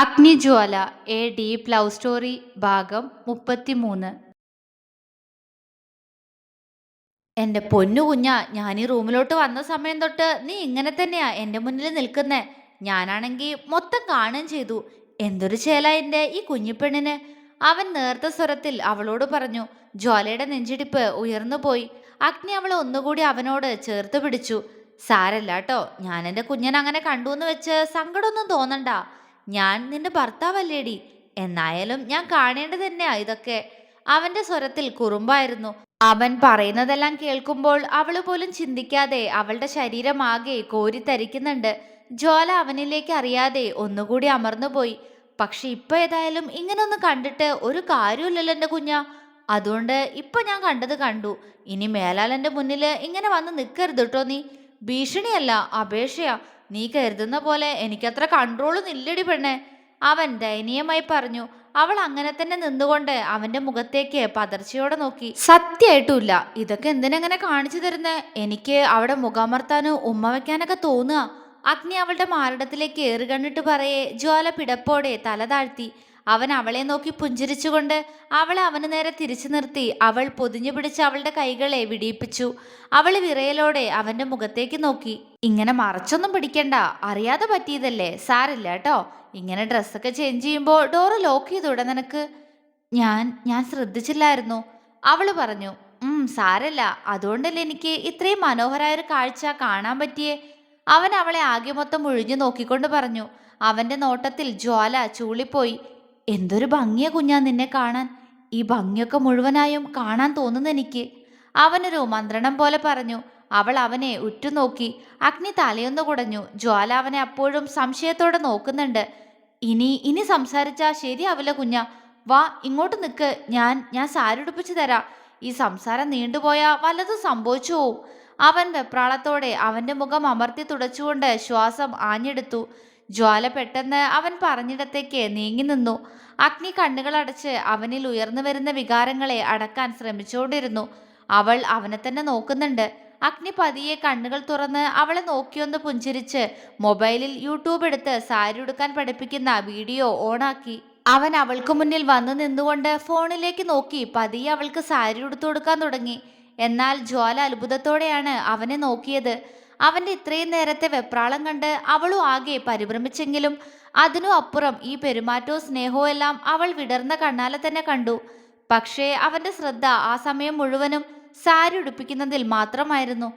Agnijwala a deep love story ഭാഗം മുപ്പത്തിമൂന്ന്. എന്റെ പൊന്നു കുഞ്ഞാ ഞാൻ ഈ റൂമിലോട്ട് വന്ന സമയം തൊട്ട് നീ ഇങ്ങനെ തന്നെയാ എന്റെ മുന്നിൽ നിൽക്കുന്നേ. ഞാനാണെങ്കിൽ മൊത്തം കാണുകയും ചെയ്തു. എന്തൊരു ചേല എന്റെ ഈ കുഞ്ഞിപ്പെണ്ണിന് അവൻ നേർത്ത സ്വരത്തിൽ അവളോട് പറഞ്ഞു ജ്വാലയുടെ നെഞ്ചിടിപ്പ് ഉയർന്നു പോയി. അഗ്നി അവളെ ഒന്നുകൂടി അവനോട് ചേർത്ത് പിടിച്ചു. സാരല്ല കേട്ടോ ഞാൻ എന്റെ കുഞ്ഞിനെ അങ്ങനെ കണ്ടു എന്ന് വെച്ച് സങ്കടമൊന്നും തോന്നണ്ട. ഞാൻ നിന്റെ ഭർത്താവല്ലേടി. എന്നായാലും ഞാൻ കാണേണ്ടത് തന്നെയാ ഇതൊക്കെ. അവന്റെ സ്വരത്തിൽ കുറുമ്പായിരുന്നു. അവൻ പറയുന്നതെല്ലാം കേൾക്കുമ്പോൾ അവൾ പോലും ചിന്തിക്കാതെ അവളുടെ ശരീരമാകെ കോരിത്തരിക്കുന്നുണ്ട്. ജ്വാല അവനിലേക്ക് അറിയാതെ ഒന്നുകൂടി അമർന്നുപോയി. പക്ഷെ ഇപ്പൊ ഏതായാലും ഇങ്ങനൊന്ന് കണ്ടിട്ട് ഒരു കാര്യമില്ലല്ലോ എന്റെ കുഞ്ഞ. അതുകൊണ്ട് ഇപ്പൊ ഞാൻ കണ്ടത് കണ്ടു. ഇനി മേലാലന്റെ മുന്നിൽ ഇങ്ങനെ വന്ന് നിൽക്കരുത് കേട്ടോ നീ. ഭീഷണിയല്ല അപേക്ഷയാ. നീ കരുതുന്ന പോലെ എനിക്കത്ര കൺട്രോളൊന്നും ഇല്ലടി പെണ്ണെ. അവൻ ദയനീയമായി പറഞ്ഞു അവൾ അങ്ങനെ തന്നെ നിന്നുകൊണ്ട് അവന്റെ മുഖത്തേക്ക് പതർച്ചയോടെ നോക്കി. സത്യമായിട്ടുമില്ല. ഇതൊക്കെ എന്തിനങ്ങനെ കാണിച്ചു തരുന്നേ? എനിക്ക് അവിടെ മുഖമർത്താനും ഉമ്മ വെക്കാനൊക്കെ തോന്നുക. അഗ്നി അവളുടെ മാറിടത്തിലേക്ക് ഏറുകണ്ണിട്ട് പറയെ ജ്വാല പിടപ്പോടെ തല താഴ്ത്തി. അവൻ അവളെ നോക്കി പുഞ്ചിരിച്ചുകൊണ്ട് അവളെ അവന് നേരെ തിരിച്ചു നിർത്തി. അവൾ പൊതിഞ്ഞു പിടിച്ച് അവളുടെ കൈകളെ വിടിയിപ്പിച്ചു. അവൾ വിറയലോടെ അവന്റെ മുഖത്തേക്ക് നോക്കി. ഇങ്ങനെ മറച്ചൊന്നും പിടിക്കണ്ട. അറിയാതെ പറ്റിയതല്ലേ? സാരില്ല കേട്ടോ. ഇങ്ങനെ ഡ്രസ്സൊക്കെ ചേഞ്ച് ചെയ്യുമ്പോൾ ഡോറ് ലോക്ക് ചെയ്തൂടെ നിനക്ക്? ഞാൻ ഞാൻ ശ്രദ്ധിച്ചില്ലായിരുന്നു. അവൾ പറഞ്ഞു. ഉം സാരല്ല. അതുകൊണ്ടല്ലേ എനിക്ക് ഇത്രയും മനോഹരമായ ഒരു കാഴ്ച കാണാൻ പറ്റിയേ? അവൻ അവളെ ആകെ മൊത്തം ഒഴിഞ്ഞു നോക്കിക്കൊണ്ട് പറഞ്ഞു. അവന്റെ നോട്ടത്തിൽ ജ്വാല ചൂളിപ്പോയി. എന്തൊരു ഭംഗിയ കുഞ്ഞാ നിന്നെ കാണാൻ. ഈ ഭംഗിയൊക്കെ മുഴുവനായും കാണാൻ തോന്നുന്നു എനിക്ക്. അവനൊരു മന്ത്രണം പോലെ പറഞ്ഞു. അവൾ അവനെ ഉറ്റുനോക്കി. അഗ്നി തലയൊന്നു കുടഞ്ഞു. ജ്വാല അവനെ അപ്പോഴും സംശയത്തോടെ നോക്കുന്നുണ്ട്. ഇനി ഇനി സംസാരിച്ചാ ശരിയാവില്ല കുഞ്ഞ. വാ ഇങ്ങോട്ട് നിൽക്ക് ഞാൻ ഞാൻ സാരി ഉടുപ്പിച്ചു തരാം. ഈ സംസാരം നീണ്ടുപോയാ വല്ലതും സംഭവിച്ചു പോവും. അവൻ വെപ്രാളത്തോടെ അവന്റെ മുഖം അമർത്തി തുടച്ചുകൊണ്ട് ശ്വാസം ആഞ്ഞെടുത്തു. ജ്വാല പെട്ടെന്ന് അവൻ പറഞ്ഞിടത്തേക്ക് നീങ്ങി നിന്നു. അഗ്നി കണ്ണുകൾ അടച്ച് അവനിൽ ഉയർന്നു വരുന്ന വികാരങ്ങളെ അടക്കാൻ ശ്രമിച്ചുകൊണ്ടിരുന്നു. അവൾ അവനെ തന്നെ നോക്കുന്നുണ്ട്. അഗ്നി പതിയെ കണ്ണുകൾ തുറന്ന് അവളെ നോക്കിയൊന്ന് പുഞ്ചിരിച്ച് മൊബൈലിൽ യൂട്യൂബ് എടുത്ത് സാരി ഉടുക്കാൻ പഠിപ്പിക്കുന്ന വീഡിയോ ഓണാക്കി. അവൻ അവൾക്ക് മുന്നിൽ വന്നു നിന്നുകൊണ്ട് ഫോണിലേക്ക് നോക്കി പതിയെ അവൾക്ക് സാരി ഉടുത്തു കൊടുക്കാൻ തുടങ്ങി. എന്നാൽ ജ്വാല അത്ഭുതത്തോടെയാണ് അവനെ നോക്കിയത്. അവന്റെ ഇത്രയും നേരത്തെ വെപ്രാളം കണ്ട് അവളും ആകെ പരിഭ്രമിച്ചെങ്കിലും അതിനു അപ്പുറം ഈ പെരുമാറ്റവും സ്നേഹവും എല്ലാം അവൾ വിടർന്ന കണ്ണാലെ തന്നെ കണ്ടു. പക്ഷേ അവന്റെ ശ്രദ്ധ ആ സമയം മുഴുവനും സാരി ഉടുപ്പിക്കുന്നതിൽ മാത്രമായിരുന്നു.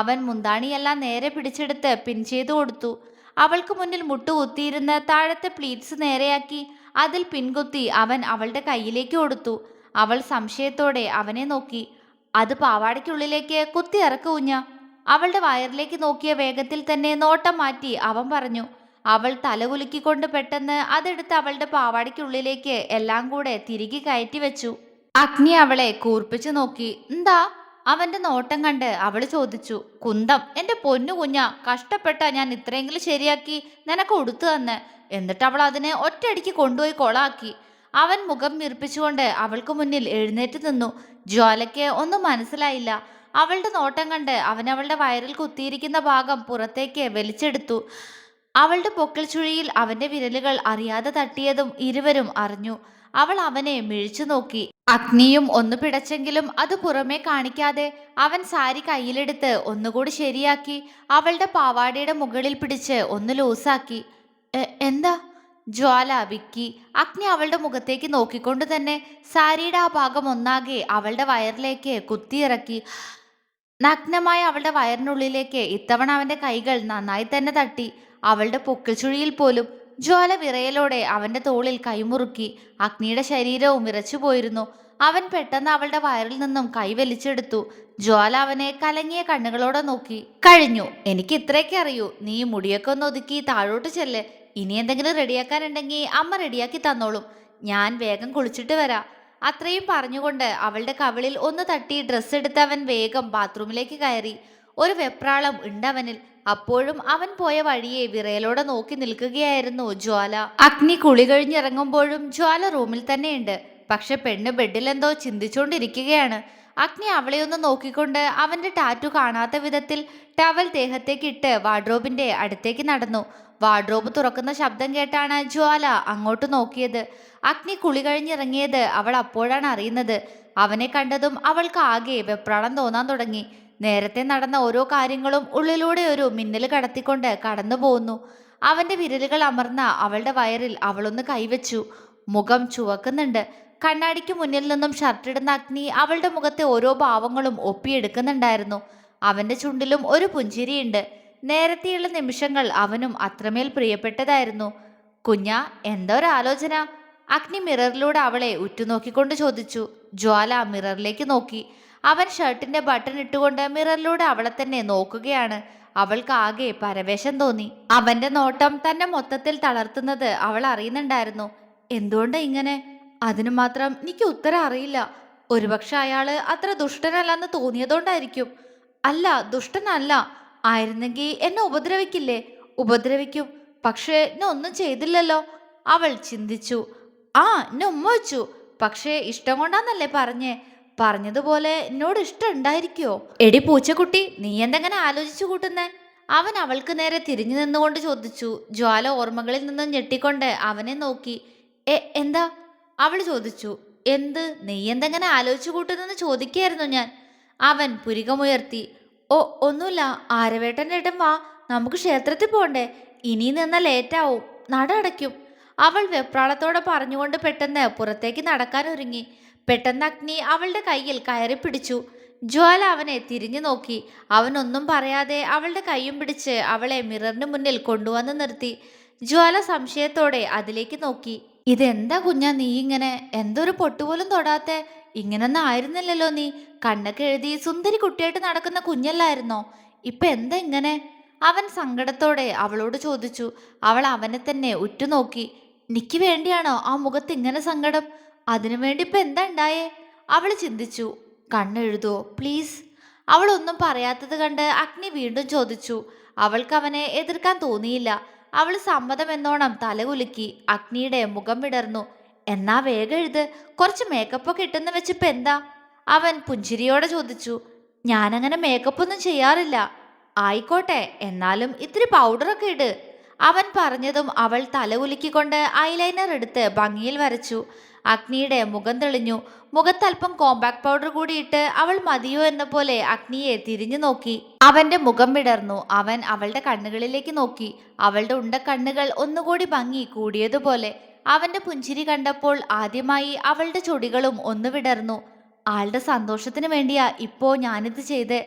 അവൻ മുന്താണിയെല്ലാം നേരെ പിടിച്ചെടുത്ത് പിൻ ചെയ്തു കൊടുത്തു. അവൾക്ക് മുന്നിൽ മുട്ടുകുത്തിയിരുന്ന് താഴത്തെ പ്ലീറ്റ്സ് നേരെയാക്കി അതിൽ പിൻകുത്തി അവൻ അവളുടെ കയ്യിലേക്ക് കൊടുത്തു. അവൾ സംശയത്തോടെ അവനെ നോക്കി. അത് പാവാടയ്ക്കുള്ളിലേക്ക് കുത്തി ഇറക്കുഞ്ഞ അവളുടെ വയറിലേക്ക് നോക്കിയ വേഗത്തിൽ തന്നെ നോട്ടം മാറ്റി അവൻ പറഞ്ഞു അവൾ തലകുലുക്കിക്കൊണ്ട് പെട്ടെന്ന് അതെടുത്ത് അവളുടെ പാവാടയ്ക്കുള്ളിലേക്ക് എല്ലാം കൂടെ തിരികെ കയറ്റി വെച്ചു. അഗ്നി അവളെ കൂർപ്പിച്ചു നോക്കി. എന്താ? അവന്റെ നോട്ടം കണ്ട് അവൾ ചോദിച്ചു കുന്തം എന്റെ പൊന്നു കുഞ്ഞ കഷ്ടപ്പെട്ട ഞാൻ ഇത്രയെങ്കിലും ശരിയാക്കി നിനക്ക് ഉടുത്തു തന്ന്. എന്നിട്ട് അവൾ അതിനെ ഒറ്റയടിക്ക് കൊണ്ടുപോയി കൊളാക്കി. അവൻ മുഖം മിർപ്പിച്ചുകൊണ്ട് അവൾക്ക് മുന്നിൽ എഴുന്നേറ്റ് നിന്നു. ജ്വാലയ്ക്ക് ഒന്നും മനസ്സിലായില്ല. അവളുടെ നോട്ടം കണ്ട് അവൻ അവളുടെ വയറിൽ കുത്തിയിരിക്കുന്ന ഭാഗം പുറത്തേക്ക് വലിച്ചെടുത്തു. അവളുടെ പൊക്കൽ ചുഴിയിൽ അവന്റെ വിരലുകൾ അറിയാതെ തട്ടിയതും ഇരുവരും അറിഞ്ഞു. അവൾ അവനെ മിഴിച്ചു നോക്കി. അഗ്നിയും ഒന്ന് പിടച്ചെങ്കിലും അത് പുറമേ കാണിക്കാതെ അവൻ സാരി കയ്യിലെടുത്ത് ഒന്നുകൂടി ശരിയാക്കി അവളുടെ പാവാടയുടെ മുകളിൽ പിടിച്ച് ഒന്ന് ലൂസാക്കി. എന്താ? ജ്വാല വിക്കി. അഗ്നി അവളുടെ മുഖത്തേക്ക് നോക്കിക്കൊണ്ട് തന്നെ സാരിയുടെ ആ ഭാഗം ഒന്നാകെ അവളുടെ വയറിലേക്ക് കുത്തിയിറക്കി. നഗ്നമായ അവളുടെ വയറിനുള്ളിലേക്ക് ഇത്തവണ അവന്റെ കൈകൾ നന്നായി തന്നെ തട്ടി. അവളുടെ പൊക്കിൾച്ചുഴിയിൽ പോലും ജ്വാല വിറയലോടെ അവന്റെ തോളിൽ കൈമുറുക്കി അഗ്നിയുടെ ശരീരവും വിറച്ചു പോയിരുന്നു. അവൻ പെട്ടെന്ന് അവളുടെ വയറിൽ നിന്നും കൈ വലിച്ചെടുത്തു. ജ്വാല അവനെ കലങ്ങിയ കണ്ണുകളോടെ നോക്കി. കഴിഞ്ഞു. എനിക്ക് ഇത്രയൊക്കെ അറിയൂ. നീ മുടിയൊക്കെ ഒന്ന് ഒതുക്കി താഴോട്ട് ചെല്ല്. ഇനി എന്തെങ്കിലും റെഡിയാക്കാനുണ്ടെങ്കിൽ അമ്മ റെഡിയാക്കി തന്നോളും. ഞാൻ വേഗം കുളിച്ചിട്ട് വരാം. അത്രയും പറഞ്ഞുകൊണ്ട് അവളുടെ കവിളിൽ ഒന്ന് തട്ടി ഡ്രസ്സ് എടുത്തവൻ വേഗം ബാത്റൂമിലേക്ക് കയറി. ഒരു വെപ്രാളം ഉണ്ടവനിൽ. അപ്പോഴും അവൻ പോയ വഴിയെ വിറയലോടെ നോക്കി നിൽക്കുകയായിരുന്നു ജ്വാല. അഗ്നി കുളി കഴിഞ്ഞിറങ്ങുമ്പോഴും ജ്വാല റൂമിൽ തന്നെയുണ്ട്. പക്ഷെ പെണ്ണ് ബെഡിൽ എന്തോ ചിന്തിച്ചുകൊണ്ടിരിക്കുകയാണ് അഗ്നി അവളെ ഒന്ന് നോക്കിക്കൊണ്ട് അവന്റെ ടാറ്റു കാണാത്ത വിധത്തിൽ ടവൽ ദേഹത്തേക്ക് ഇട്ട് വാർഡ്രോബിന്റെ അടുത്തേക്ക് നടന്നു. വാർഡ്രോബ് തുറക്കുന്ന ശബ്ദം കേട്ടാണ് ജ്വാല അങ്ങോട്ട് നോക്കിയത്. അഗ്നി കുളി കഴിഞ്ഞിറങ്ങിയത് അവൾ അപ്പോഴാണ് അറിയുന്നത്. അവനെ കണ്ടതും അവൾക്ക് ആകെ വെപ്രാളം തോന്നാൻ തുടങ്ങി. നേരത്തെ നടന്ന ഓരോ കാര്യങ്ങളും ഉള്ളിലൂടെ ഒരു മിന്നൽ കടത്തിക്കൊണ്ട് കടന്നു പോകുന്നു അവന്റെ വിരലുകൾ അമർന്ന അവളുടെ വയറിൽ അവളൊന്ന് കൈവച്ചു. മുഖം ചുവക്കുന്നുണ്ട്. കണ്ണാടിക്ക് മുന്നിൽ നിന്നും ഷർട്ടിടുന്ന അഗ്നി അവളുടെ മുഖത്തെ ഓരോ ഭാവങ്ങളും ഒപ്പിയെടുക്കുന്നുണ്ടായിരുന്നു. അവന്റെ ചുണ്ടിലും ഒരു പുഞ്ചിരിയുണ്ട്. നേരത്തെയുള്ള നിമിഷങ്ങൾ അവനും അത്രമേൽ പ്രിയപ്പെട്ടതായിരുന്നു. കുഞ്ഞ എന്തോ ഒരു ആലോചന? അഗ്നി മിററിലൂടെ അവളെ ഉറ്റുനോക്കിക്കൊണ്ട് ചോദിച്ചു. ജ്വാല മിററിലേക്ക് നോക്കി. അവൻ ഷർട്ടിന്റെ ബട്ടൺ ഇട്ടുകൊണ്ട് മിററിലൂടെ അവളെ തന്നെ നോക്കുകയാണ്. അവൾക്ക് ആകെ പരവേശം തോന്നി. അവന്റെ നോട്ടം തന്നെ മൊത്തത്തിൽ തളർത്തുന്നത് അവൾ അറിയുന്നുണ്ടായിരുന്നു. എന്തുകൊണ്ട് ഇങ്ങനെ? അതിനു മാത്രം എനിക്ക് ഉത്തരം അറിയില്ല. ഒരുപക്ഷെ അയാൾ അത്ര ദുഷ്ടനല്ലെന്ന് തോന്നിയതുകൊണ്ടായിരിക്കും. അല്ല ദുഷ്ടനല്ല. ആയിരുന്നെങ്കിൽ എന്നെ ഉപദ്രവിക്കില്ലേ? ഉപദ്രവിക്കും. പക്ഷേ എന്നെ ഒന്നും ചെയ്തില്ലല്ലോ. അവൾ ചിന്തിച്ചു. ആ എന്നെ ഉമ്മ വെച്ചു. പക്ഷേ ഇഷ്ടം കൊണ്ടാന്നല്ലേ പറഞ്ഞേ? പറഞ്ഞതുപോലെ എന്നോട് ഇഷ്ടം ഉണ്ടായിരിക്കോ? എടി പൂച്ചക്കുട്ടി നീ എന്തെങ്ങനെ ആലോചിച്ചു കൂട്ടുന്നേ? അവൻ അവൾക്ക് നേരെ തിരിഞ്ഞു നിന്നുകൊണ്ട് ചോദിച്ചു. ജ്വാല ഓർമ്മകളിൽ നിന്നും ഞെട്ടിക്കൊണ്ട് അവനെ നോക്കി. എ എന്താ? അവൾ ചോദിച്ചു. എന്ത്? നീ എന്തെങ്ങനെ ആലോചിച്ചു കൂട്ടുന്നെന്ന് ചോദിക്കായിരുന്നു ഞാൻ. അവൻ പുരികമുയർത്തി. ഓ ഒന്നുമില്ല. ആരവേട്ടൻ ഏട്ടൻ വാ. നമുക്ക് ക്ഷേത്രത്തിൽ പോണ്ടേ. ഇനി നിന്നാൽ ലേറ്റാവും. നട അടയ്ക്കും. അവൾ വെപ്രാളത്തോടെ പറഞ്ഞുകൊണ്ട് പെട്ടെന്ന് പുറത്തേക്ക് നടക്കാൻ ഒരുങ്ങി. പെട്ടെന്ന് അഗ്നി അവളുടെ കയ്യിൽ കയറി പിടിച്ചു. ജ്വാല അവനെ തിരിഞ്ഞു നോക്കി. അവനൊന്നും പറയാതെ അവളുടെ കൈയും പിടിച്ച് അവളെ മിററിന് മുന്നിൽ കൊണ്ടുവന്ന് നിർത്തി. ജ്വാല സംശയത്തോടെ അതിലേക്ക് നോക്കി. ഇതെന്താ കുഞ്ഞാ നീ ഇങ്ങനെ? എന്തൊരു പൊട്ടുപോലും തൊടാത്തെ? ഇങ്ങനൊന്നും ആയിരുന്നില്ലല്ലോ നീ. കണ്ണൊക്കെ എഴുതി സുന്ദരി കുട്ടിയായിട്ട് നടക്കുന്ന കുഞ്ഞല്ലായിരുന്നോ? ഇപ്പൊ എന്താ ഇങ്ങനെ? അവൻ സങ്കടത്തോടെ അവളോട് ചോദിച്ചു. അവൾ അവനെ തന്നെ ഉറ്റുനോക്കി. നിക്ക് വേണ്ടിയാണോ ആ മുഖത്ത് ഇങ്ങനെ സങ്കടം? അതിനു വേണ്ടി ഇപ്പൊ എന്താ ഉണ്ടായേ അവൾ ചിന്തിച്ചു. കണ്ണെഴുതുവോ പ്ലീസ്. അവൾ ഒന്നും പറയാത്തത് കണ്ട് അഗ്നി വീണ്ടും ചോദിച്ചു. അവൾക്ക് അവനെ എതിർക്കാൻ തോന്നിയില്ല. അവൾ സമ്മതം എന്നോണം തലകുലുക്കി. അഗ്നിയുടെ മുഖം വിടർന്നു. എന്നാ വേഗം എഴുത്. കുറച്ച് മേക്കപ്പൊക്കെ ഇട്ടെന്ന് വെച്ചിപ്പ എന്താ? അവൻ പുഞ്ചിരിയോടെ ചോദിച്ചു. ഞാനങ്ങനെ മേക്കപ്പ് ഒന്നും ചെയ്യാറില്ല. ആയിക്കോട്ടെ എന്നാലും ഇത്തിരി പൗഡറൊക്കെ ഇട്. അവൻ പറഞ്ഞതും അവൾ തലകുലുക്കിക്കൊണ്ട് ഐലൈനർ എടുത്ത് ഭംഗിയിൽ വരച്ചു. അഗ്നിയുടെ മുഖം തെളിഞ്ഞു. മുഖത്തല്പം കോമ്പാക്ട് പൗഡർ കൂടിയിട്ട് അവൾ മതിയോ എന്ന പോലെ അഗ്നിയെ തിരിഞ്ഞു നോക്കി. അവന്റെ മുഖം വിടർന്നു. അവൻ അവളുടെ കണ്ണുകളിലേക്ക് നോക്കി. അവളുടെ ഉണ്ട കണ്ണുകൾ ഒന്നുകൂടി ഭംഗി കൂടിയതുപോലെ. അവന്റെ പുഞ്ചിരി കണ്ടപ്പോൾ ആദ്യമായി അവളുടെ ചൊടികളും ഒന്ന് വിടർന്നു. ആളുടെ സന്തോഷത്തിന് വേണ്ടിയാ ഇപ്പോ ഞാനിത് ചെയ്തേ.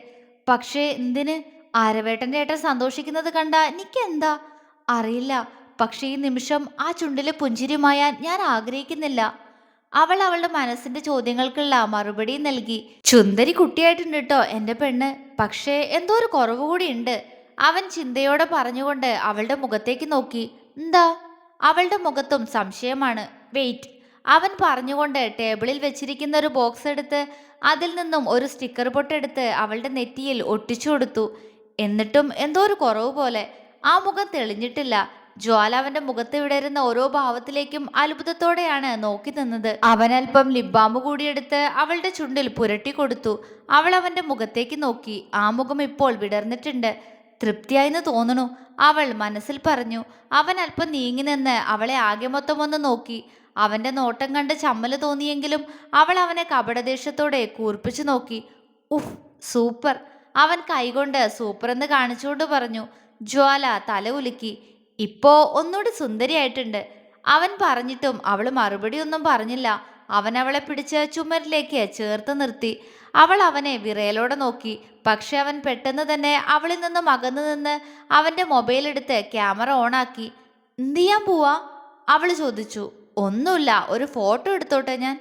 പക്ഷേ എന്തിന്? ആരവേട്ടന്റെ ഏട്ടൻ സന്തോഷിക്കുന്നത് കണ്ട എനിക്കെന്താ അറിയില്ല. പക്ഷേ ഈ നിമിഷം ആ ചുണ്ടിലെ പുഞ്ചിരി മായാൻ ഞാൻ ആഗ്രഹിക്കുന്നില്ല. അവൾ അവളുടെ മനസ്സിന്റെ ചോദ്യങ്ങൾക്കുള്ള മറുപടി നൽകി. ചുന്ദരി കുട്ടിയായിട്ടുണ്ട് കേട്ടോ എന്റെ പെണ്ണ്. പക്ഷേ എന്തോ ഒരു കുറവ് കൂടി ഉണ്ട്. അവൻ ചിന്തയോടെ പറഞ്ഞുകൊണ്ട് അവളുടെ മുഖത്തേക്ക് നോക്കി. എന്താ? അവളുടെ മുഖത്തും സംശയമാണ്. വെയിറ്റ്. അവൻ പറഞ്ഞുകൊണ്ട് ടേബിളിൽ വെച്ചിരിക്കുന്ന ഒരു ബോക്സ് എടുത്ത് അതിൽ നിന്നും ഒരു സ്റ്റിക്കർ പൊട്ടെടുത്ത് അവളുടെ നെറ്റിയിൽ ഒട്ടിച്ചു കൊടുത്തു. എന്നിട്ടും എന്തോ ഒരു കുറവ് പോലെ ആ മുഖം തെളിഞ്ഞിട്ടില്ല. ജ്വാല അവന്റെ മുഖത്ത് വിടരുന്ന ഓരോ ഭാവത്തിലേക്കും അത്ഭുതത്തോടെയാണ് നോക്കി നിന്നത്. അവനൽപ്പം ലിബാമ്പ് കൂടിയെടുത്ത് അവളുടെ ചുണ്ടിൽ പുരട്ടി കൊടുത്തു. അവൾ അവന്റെ മുഖത്തേക്ക് നോക്കി. ആ മുഖം ഇപ്പോൾ വിടർന്നിട്ടുണ്ട്. തൃപ്തിയായെന്ന് തോന്നുന്നു. അവൾ മനസ്സിൽ പറഞ്ഞു. അവൻ അല്പം നീങ്ങി നിന്ന് അവളെ ആകെ മൊത്തം ഒന്ന് നോക്കി. അവന്റെ നോട്ടം കണ്ട് ചമ്മൽ തോന്നിയെങ്കിലും അവൾ അവനെ കപടദേഷ്യത്തോടെ കൂർപ്പിച്ചു നോക്കി. ഉഫ് സൂപ്പർ. അവൻ കൈകൊണ്ട് സൂപ്പർ എന്ന് കാണിച്ചുകൊണ്ട് പറഞ്ഞു. ജ്വാല തല ഉലുക്കി ഇപ്പോ ഒന്നുകൂടി സുന്ദരിയായിട്ടുണ്ട്. അവൻ പറഞ്ഞിട്ടും അവൾ മറുപടി ഒന്നും പറഞ്ഞില്ല. അവൻ അവളെ പിടിച്ച് ചുമരിലേക്ക് ചേർത്ത് നിർത്തി. അവൾ അവനെ വിറയലോടെ നോക്കി. പക്ഷെ അവൻ പെട്ടെന്ന് തന്നെ അവളിൽ നിന്നും അകന്നു നിന്ന് അവന്റെ മൊബൈൽ എടുത്ത് ക്യാമറ ഓണാക്കി. എന്ത് ചെയ്യാൻ പോവാ? അവൾ ചോദിച്ചു. ഒന്നുമില്ല. ഒരു ഫോട്ടോ എടുത്തോട്ടെ ഞാൻ.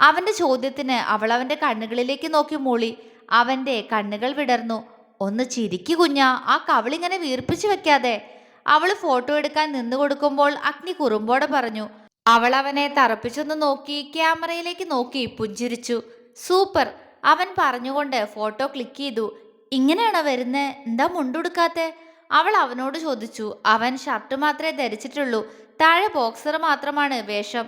അവന്റെ ചോദ്യത്തിന് അവൾ അവന്റെ കണ്ണുകളിലേക്ക് നോക്കി മൂളി. അവന്റെ കണ്ണുകൾ വിടർന്നു. ഒന്ന് ചിരിക്കു കുഞ്ഞ ആ കവളിങ്ങനെ വീർപ്പിച്ചു വെക്കാതെ. അവൾ ഫോട്ടോ എടുക്കാൻ നിന്നു കൊടുക്കുമ്പോൾ അഗ്നി കുറുമ്പോടെ പറഞ്ഞു അവൾ അവനെ തറപ്പിച്ചൊന്ന് നോക്കി ക്യാമറയിലേക്ക് നോക്കി പുഞ്ചിരിച്ചു. സൂപ്പർ അവൻ പറഞ്ഞുകൊണ്ട് ഫോട്ടോ ക്ലിക്ക് ചെയ്തു. ഇങ്ങനെയാണോ വരുന്നേ? എന്താ മുണ്ടുടുക്കാത്തെ അവൾ അവനോട് ചോദിച്ചു. അവൻ ഷർട്ട് മാത്രമേ ധരിച്ചിട്ടുള്ളൂ താഴെ ബോക്സർ മാത്രമാണ് വേഷം.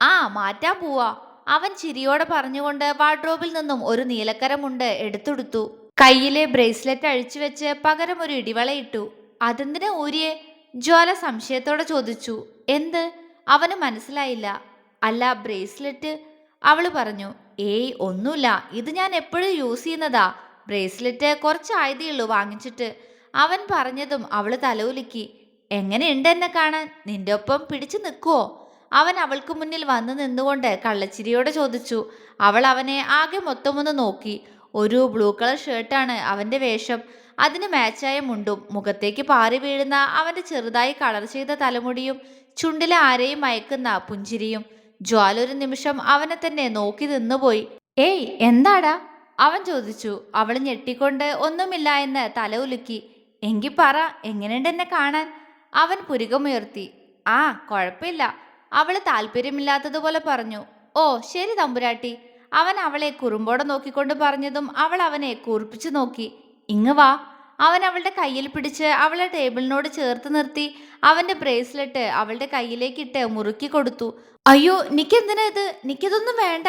ആ മാറ്റാൻ പോവാ അവൻ ചിരിയോടെ പറഞ്ഞുകൊണ്ട് വാർഡ്രോബിൽ നിന്നും ഒരു നീലക്കരമുണ്ട് എടുത്തെടുത്തു. കയ്യിലെ ബ്രേസ്ലെറ്റ് അഴിച്ചു വെച്ച് പകരം ഒരു ഇടിവളയിട്ടു അതെന്തിനാ ഊരിയെ? ജ്വാല സംശയത്തോടെ ചോദിച്ചു. എന്ത്? അവന് മനസ്സിലായില്ല. അല്ല ബ്രേസ്ലെറ്റ്? അവൾ പറഞ്ഞു ഏയ് ഒന്നുമില്ല. ഇത് ഞാൻ എപ്പോഴും യൂസ് ചെയ്യുന്നതാ. ബ്രേസ്ലെറ്റ് കുറച്ചായതേ ഉള്ളൂ വാങ്ങിച്ചിട്ട്. അവൻ പറഞ്ഞതും അവൾ തലവുലുക്കി എങ്ങനെയുണ്ട് എന്നെ കാണാൻ? നിന്റെ ഒപ്പം പിടിച്ചു നിൽക്കുവോ? അവൻ അവൾക്ക് മുന്നിൽ വന്നു നിന്നുകൊണ്ട് കള്ളച്ചിരിയോടെ ചോദിച്ചു. അവൾ അവനെ ആകെ മൊത്തമൊന്ന് നോക്കി. ഒരു ബ്ലൂ കളർ ഷർട്ടാണ് അവന്റെ വേഷം. അതിന് മാച്ചായ മുണ്ടും മുഖത്തേക്ക് പാറി വീഴുന്ന അവന്റെ ചെറുതായി കളർ ചെയ്ത തലമുടിയും ചുണ്ടിലെ ആരെയും മയക്കുന്ന പുഞ്ചിരിയും. ജ്വാല ഒരു നിമിഷം അവനെ തന്നെ നോക്കി നിന്നുപോയി. ഏയ് എന്താടാ? അവൻ ചോദിച്ചു. അവൾ ഞെട്ടിക്കൊണ്ട് ഒന്നുമില്ല എന്ന് തല ഉലുക്കി. എങ്കി പറ എങ്ങനെയുണ്ട് എന്നെ കാണാൻ? അവൻ പുരുകമുയർത്തി. ആ കുഴപ്പമില്ല അവൾ താല്പര്യമില്ലാത്തതുപോലെ പറഞ്ഞു. ഓ ശരി തമ്പുരാട്ടി. അവൻ അവളെ കുറുമ്പോടെ നോക്കിക്കൊണ്ട് പറഞ്ഞതും അവൾ അവനെ കൂർപ്പിച്ചു നോക്കി. ഇങ്ങ് വാ. അവൻ അവളുടെ കയ്യിൽ പിടിച്ച് അവളെ ടേബിളിനോട് ചേർത്ത് നിർത്തി. അവന്റെ ബ്രേസ്ലെറ്റ് അവളുടെ കയ്യിലേക്കിട്ട് മുറുക്കി കൊടുത്തു. അയ്യോ നിക്കെന്തിനാ ഇത്? നിക്കിതൊന്നും വേണ്ട.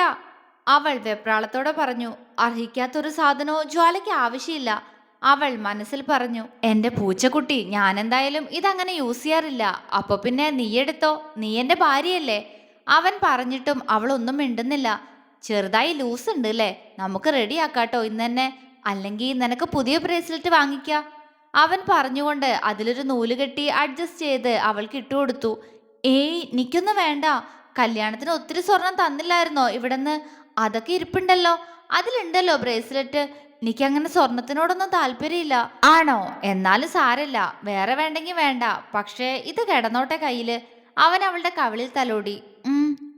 അവൾ വെപ്രാളത്തോടെ പറഞ്ഞു. അർഹിക്കാത്തൊരു സാധനവും ജ്വാലയ്ക്ക് ആവശ്യമില്ല. അവൾ മനസ്സിൽ പറഞ്ഞു. എന്റെ പൂച്ചക്കുട്ടി ഞാൻ എന്തായാലും ഇതങ്ങനെ യൂസ് ചെയ്യാറില്ല. അപ്പൊ പിന്നെ നീയെടുത്തോ? നീ എന്റെ ഭാര്യയല്ലേ. അവൻ പറഞ്ഞിട്ടും അവളൊന്നും മിണ്ടുന്നില്ല. ചെറുതായി ലൂസ് ഉണ്ട് അല്ലേ നമുക്ക് റെഡി ആക്കാട്ടോ ഇന്ന് തന്നെ അല്ലെങ്കിൽ നിനക്ക് പുതിയ ബ്രേസ്ലെറ്റ് വാങ്ങിക്ക. അവൻ പറഞ്ഞുകൊണ്ട് അതിലൊരു നൂൽ കെട്ടി അഡ്ജസ്റ്റ് ചെയ്ത് അവൾക്ക് ഇട്ടുകൊടുത്തു ഏയ് എനിക്കൊന്നും വേണ്ട. കല്യാണത്തിന് ഒത്തിരി സ്വർണം തന്നില്ലായിരുന്നോ ഇവിടുന്ന്? അതൊക്കെ ഇരിപ്പുണ്ടല്ലോ. അതിലുണ്ടല്ലോ ബ്രേസ്ലെറ്റ്. എനിക്കങ്ങനെ സ്വർണത്തിനോടൊന്നും താല്പര്യമില്ല. ആണോ? എന്നാലും സാരല്ല വേറെ വേണ്ടെങ്കിൽ വേണ്ട. പക്ഷേ ഇത് കിടന്നോട്ടെ കയ്യിൽ. അവൻ അവളുടെ കവിളിൽ തലോടി.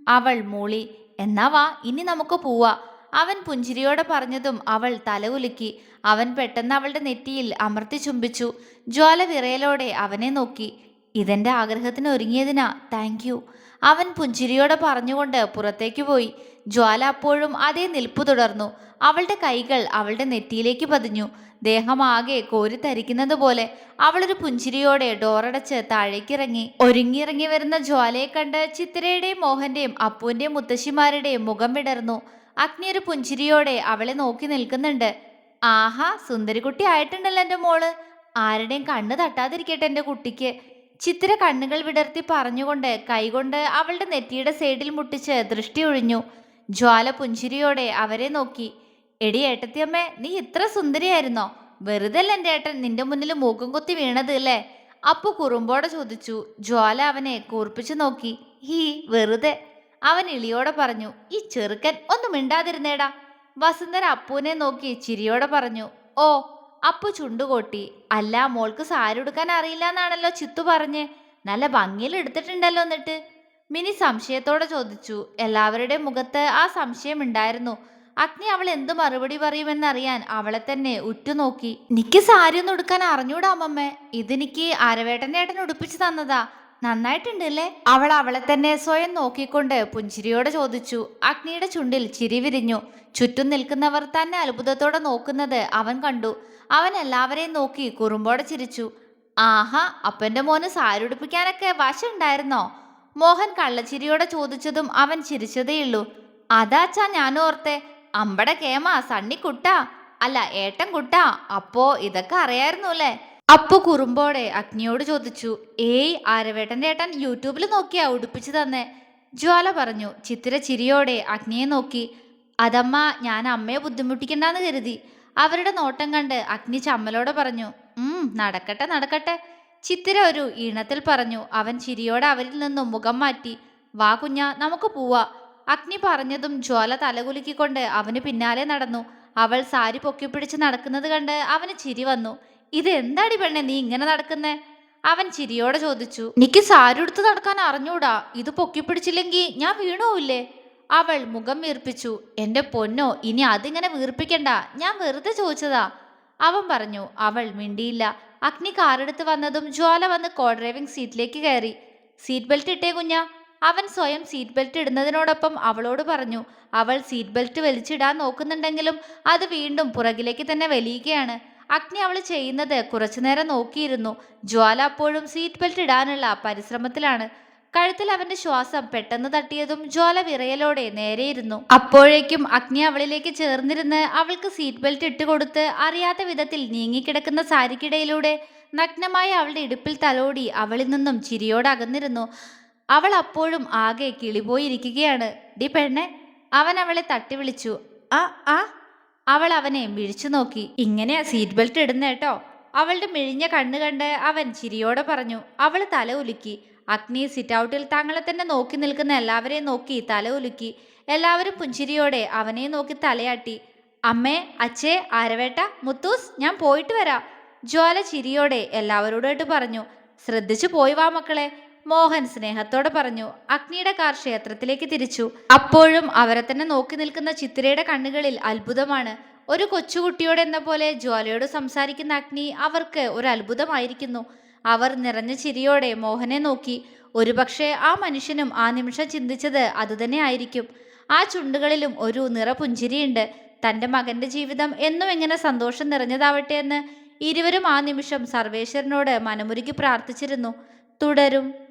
അവൾ മൂളി. എന്നാ വാ ഇനി നമുക്ക് പോവാ. അവൻ പുഞ്ചിരിയോടെ പറഞ്ഞതും അവൾ തല ഉലുക്കി. അവൻ പെട്ടെന്ന് അവളുടെ നെറ്റിയിൽ അമർത്തി ചുംബിച്ചു. ജ്വാല വിറയലോടെ അവനെ നോക്കി. ഇതെന്റെ ആഗ്രഹത്തിന് ഒരുങ്ങിയതിനാ. താങ്ക് അവൻ പുഞ്ചിരിയോടെ പറഞ്ഞുകൊണ്ട് പുറത്തേക്ക് പോയി. ജ്വാല അപ്പോഴും അതേ നിൽപ്പു തുടർന്നു. അവളുടെ കൈകൾ അവളുടെ നെറ്റിയിലേക്ക് പതിഞ്ഞു. ദേഹമാകെ കോരിത്തരിക്കുന്നത് പോലെ അവളൊരു പുഞ്ചിരിയോടെ ഡോറടച്ച് താഴേക്കിറങ്ങി. ഒരുങ്ങിയിറങ്ങി വരുന്ന ജ്വാലയെ കണ്ട് ചിത്രയുടെയും മോഹന്റെയും അപ്പുവിന്റെയും മുത്തശ്ശിമാരുടെയും മുഖം വിടർന്നു. അഗ്നി ഒരു പുഞ്ചിരിയോടെ അവളെ നോക്കി നിൽക്കുന്നുണ്ട്. ആഹാ സുന്ദരിക്കുട്ടി ആയിട്ടുണ്ടല്ലോ എന്റെ മോൾ. ആരുടെയും കണ്ണ് തട്ടാതിരിക്കട്ടെ എന്റെ കുട്ടിക്ക്. ചിത്ര കണ്ണുകൾ വിടർത്തി പറഞ്ഞുകൊണ്ട് കൈകൊണ്ട് അവളുടെ നെറ്റിയുടെ സൈഡിൽ മുട്ടിച്ച് ദൃഷ്ടി ഒഴിഞ്ഞു. ജ്വാല പുഞ്ചിരിയോടെ അവരെ നോക്കി. എടി ഏട്ടത്തിയമ്മേ നീ ഇത്ര സുന്ദരിയായിരുന്നോ? വെറുതെ എന്റെ ഏട്ടൻ നിന്റെ മുന്നിൽ മൂക്കും കുത്തി വീണത് അല്ലേ? അപ്പു കുറുമ്പോടെ ചോദിച്ചു. ജ്വാല അവനെ കൂർപ്പിച്ചു നോക്കി. ഹീ വെറുതെ. അവൻ ഇളിയോടെ പറഞ്ഞു. ഈ ചെറുക്കൻ ഒന്നും മിണ്ടാതിരുന്നേടാ. വസുന്ധര അപ്പുവിനെ നോക്കി ചിരിയോടെ പറഞ്ഞു. ഓ അപ്പു ചുണ്ടുകൊട്ടി അല്ല മോൾക്ക് സാരി ഉടുക്കാൻ അറിയില്ല എന്നാണല്ലോ ചിത്തു പറഞ്ഞ്. നല്ല ഭംഗിയിൽ എടുത്തിട്ടുണ്ടല്ലോ എന്നിട്ട്. മിനി സംശയത്തോടെ ചോദിച്ചു എല്ലാവരുടെയും മുഖത്ത് ആ സംശയം ഉണ്ടായിരുന്നു. അഗ്നി അവൾ എന്ത് മറുപടി പറയുമെന്നറിയാൻ അവളെ തന്നെ ഉറ്റുനോക്കി നിക്ക് സാരി ഒന്നും ഉടുക്കാൻ അറിഞ്ഞൂടാ അമ്മമ്മേ. ഇതെനിക്ക് അരവേട്ടൻ ഏട്ടൻ ഉടുപ്പിച്ചു തന്നതാ. നന്നായിട്ടുണ്ട് അല്ലേ അവൾ അവളെ തന്നെ സ്വയം നോക്കിക്കൊണ്ട് പുഞ്ചിരിയോടെ ചോദിച്ചു. അഗ്നിയുടെ ചുണ്ടിൽ ചിരി വിരിഞ്ഞു. ചുറ്റും നിൽക്കുന്നവർ തന്നെ അത്ഭുതത്തോടെ നോക്കുന്നത് അവൻ കണ്ടു. അവൻ എല്ലാവരെയും നോക്കി കുറുമ്പോടെ ചിരിച്ചു. ആഹാ അപ്പന്റെ മോന് സാരുടിപ്പിക്കാനൊക്കെ വശമുണ്ടായിരുന്നോ മോഹൻ കള്ളച്ചിരിയോടെ ചോദിച്ചതും അവൻ ചിരിച്ചതേയുള്ളൂ അതാച്ചാ ഞാൻ ഓർത്തെ. അമ്പട കേമ സണ്ണി കുട്ടാ അല്ല ഏട്ടൻ കുട്ടാ അപ്പോ ഇതൊക്കെ അറിയായിരുന്നു അല്ലേ അപ്പു കുറുമ്പോടെ അഗ്നിയോട് ചോദിച്ചു ഏയ് ആരവേട്ടന്റെ ഏട്ടൻ യൂട്യൂബിൽ നോക്കിയാ ഉടുപ്പിച്ചു തന്നെ. ജ്വാല പറഞ്ഞു ചിത്തിര ചിരിയോടെ അഗ്നിയെ നോക്കി. അതമ്മ ഞാൻ അമ്മയെ ബുദ്ധിമുട്ടിക്കണ്ടെന്ന് കരുതി. അവരുടെ നോട്ടം കണ്ട് അഗ്നി ചമ്മലോടെ പറഞ്ഞു ഉം നടക്കട്ടെ നടക്കട്ടെ. ചിത്തിര ഒരു ഈണത്തിൽ പറഞ്ഞു അവൻ ചിരിയോടെ അവരിൽ നിന്നും മുഖം മാറ്റി. വാ കുഞ്ഞ നമുക്ക് പോവാ. അഗ്നി പറഞ്ഞതും ജ്വാല തലകുലുക്കിക്കൊണ്ട് അവന് പിന്നാലെ നടന്നു. അവൾ സാരി പൊക്കിപ്പിടിച്ച് നടക്കുന്നത് കണ്ട് അവന് ചിരി വന്നു. ഇത് എന്താടി പെണ്ണെ നീ ഇങ്ങനെ നടക്കുന്നേ? അവൻ ചിരിയോടെ ചോദിച്ചു. എനിക്ക് സാരി ഉടുത്ത് നടക്കാൻ അറിഞ്ഞൂടാ. ഇത് പൊക്കിപ്പിടിച്ചില്ലെങ്കിൽ ഞാൻ വീണുപോയില്ലേ അവൾ മുഖം വീർപ്പിച്ചു. എന്റെ പൊന്നോ ഇനി അതിങ്ങനെ വീർപ്പിക്കണ്ട. ഞാൻ വെറുതെ ചോദിച്ചതാ. അവൻ പറഞ്ഞു അവൾ മിണ്ടിയില്ല. അഗ്നി കാറെടുത്ത് വന്നതും ജ്വാല വന്ന് കോ ഡ്രൈവിംഗ് സീറ്റിലേക്ക് കയറി. സീറ്റ് ബെൽറ്റ് ഇട്ടേ കുഞ്ഞ. അവൻ സ്വയം സീറ്റ് ബെൽറ്റ് ഇടുന്നതിനോടൊപ്പം അവളോട് പറഞ്ഞു അവൾ സീറ്റ് ബെൽറ്റ് വലിച്ചിടാൻ നോക്കുന്നുണ്ടെങ്കിലും അത് വീണ്ടും പുറകിലേക്ക് തന്നെ വലിയുകയാണ്. അഗ്നി അവൾ ചെയ്യുന്നത് കുറച്ചുനേരം നോക്കിയിരുന്നു. ജ്വാല അപ്പോഴും സീറ്റ് ബെൽറ്റ് ഇടാനുള്ള പരിശ്രമത്തിലാണ്. കഴുത്തിൽ അവന്റെ ശ്വാസം പെട്ടെന്ന് തട്ടിയതും ജ്വാല വിറയലോടെ നേരെയിരുന്നു. അപ്പോഴേക്കും അഗ്നി അവളിലേക്ക് ചേർന്നിരുന്ന് അവൾക്ക് സീറ്റ് ബെൽറ്റ് ഇട്ടുകൊടുത്ത് അറിയാത്ത വിധത്തിൽ നീങ്ങിക്കിടക്കുന്ന സാരിക്കിടയിലൂടെ നഗ്നമായ അവളുടെ ഇടുപ്പിൽ തലോടി അവളിൽ നിന്നും ചിരിയോടെ അകന്നിരുന്നു. അവൾ അപ്പോഴും ആകെ കിളിപോയിരിക്കുകയാണ്. ഡി പെണ്ണെ അവൻ അവളെ തട്ടി വിളിച്ചു ആ ആ അവൾ അവനെ മിഴിച്ചു നോക്കി. ഇങ്ങനെയാ സീറ്റ് ബെൽറ്റ് ഇടുന്ന കേട്ടോ അവളുടെ മിഴിഞ്ഞ കണ്ണ് കണ്ട് അവൻ ചിരിയോടെ പറഞ്ഞു. അവൾ തല ഉലുക്കി. അഗ്നി സിറ്റ് ഔട്ടിൽ തങ്ങളെ തന്നെ നോക്കി നിൽക്കുന്ന എല്ലാവരെയും നോക്കി തല ഉലുക്കി. എല്ലാവരും പുഞ്ചിരിയോടെ അവനെ നോക്കി തലയാട്ടി. അമ്മേ അച്ഛേ ആരവേട്ട മുത്തൂസ് ഞാൻ പോയിട്ട് വരാം. ജ്വാല ചിരിയോടെ എല്ലാവരോടായിട്ട് പറഞ്ഞു. ശ്രദ്ധിച്ചു പോയി വാ മക്കളെ. മോഹൻ സ്നേഹത്തോടെ പറഞ്ഞു അഗ്നിയുടെ കാർ ക്ഷേത്രത്തിലേക്ക് തിരിച്ചു അപ്പോഴും അവരെ തന്നെ നോക്കി നിൽക്കുന്ന ചിത്രയുടെ കണ്ണുകളിൽ അത്ഭുതമാണ്. ഒരു കൊച്ചുകുട്ടിയോട് എന്ന പോലെ ജ്വാലയോട് സംസാരിക്കുന്ന അഗ്നി അവർക്ക് ഒരു അത്ഭുതമായിരിക്കുന്നു. അവർ നിറഞ്ഞ ചിരിയോടെ മോഹനെ നോക്കി. ഒരുപക്ഷെ ആ മനുഷ്യനും ആ നിമിഷം ചിന്തിച്ചത് അതുതന്നെ ആയിരിക്കും. ആ ചുണ്ടുകളിലും ഒരു നിറപുഞ്ചിരിയുണ്ട്. തന്റെ മകന്റെ ജീവിതം എന്നും എങ്ങനെ സന്തോഷം നിറഞ്ഞതാവട്ടെ എന്ന് ഇരുവരും ആ നിമിഷം സർവേശ്വരനോട് മനമുരുകി പ്രാർത്ഥിച്ചിരുന്നു. തുടരും.